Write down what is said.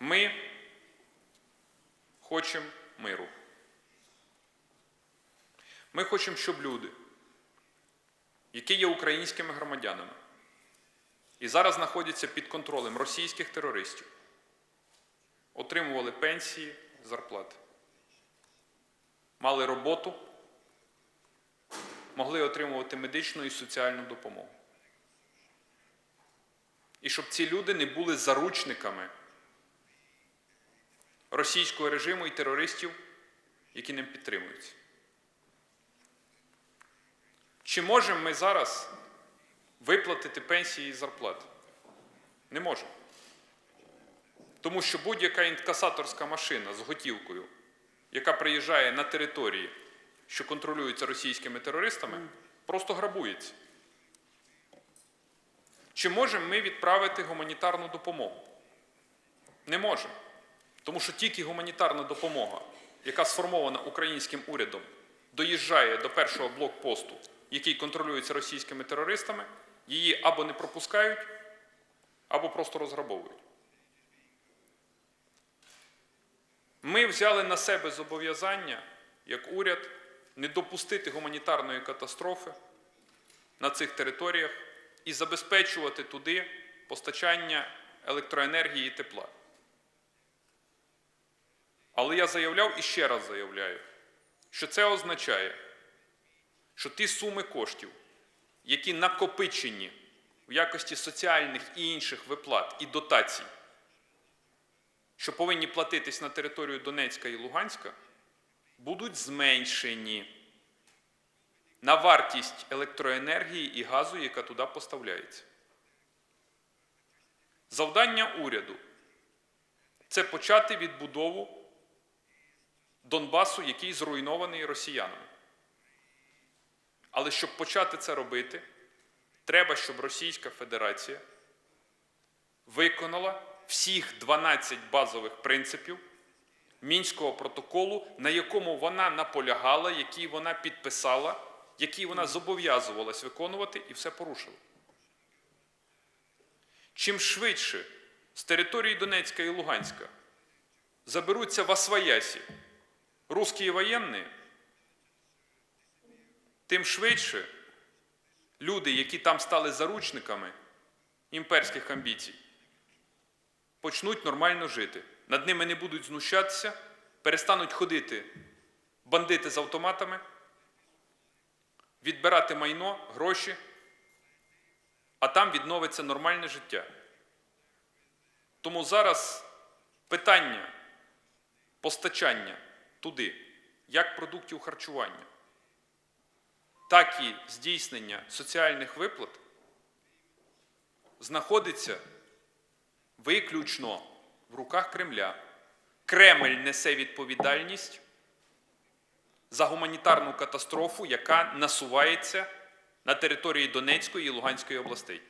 Ми хочемо миру. Ми хочемо, щоб люди, які є українськими громадянами, і зараз знаходяться під контролем російських терористів, отримували пенсії, зарплати, мали роботу, могли отримувати медичну і соціальну допомогу. І щоб ці люди не були заручниками російського режиму і терористів, які ним підтримуються. Чи можемо ми зараз виплатити пенсії і зарплати? Не можемо. Тому що будь-яка інкасаторська машина з готівкою, яка приїжджає на території, що контролюються російськими терористами, просто грабується. Чи можемо ми відправити гуманітарну допомогу? Не можемо. Тому що тільки гуманітарна допомога, яка сформована українським урядом, доїжджає до першого блокпосту, який контролюється російськими терористами, її або не пропускають, або просто розграбовують. Ми взяли на себе зобов'язання, як уряд, не допустити гуманітарної катастрофи на цих територіях і забезпечувати туди постачання електроенергії і тепла. Але я заявляв і ще раз заявляю, що це означає, що ті суми коштів, які накопичені в якості соціальних і інших виплат і дотацій, що повинні платитись на територію Донецька і Луганська, будуть зменшені на вартість електроенергії і газу, яка туди поставляється. Завдання уряду це почати відбудову Донбасу, який зруйнований росіянами. Але щоб почати це робити, треба, щоб Російська Федерація виконала всіх 12 базових принципів Мінського протоколу, на якому вона наполягала, який вона підписала, який вона зобов'язувалась виконувати і все порушила. Чим швидше з території Донецька і Луганська заберуться в Освоясі русські воєнні, тим швидше люди, які там стали заручниками імперських амбіцій, почнуть нормально жити. Над ними не будуть знущатися, перестануть ходити бандити з автоматами, відбирати майно, гроші, а там відновиться нормальне життя. Тому зараз питання постачання туди, як продуктів харчування, так і здійснення соціальних виплат знаходиться виключно в руках Кремля. Кремль несе відповідальність за гуманітарну катастрофу, яка насувається на території Донецької і Луганської областей.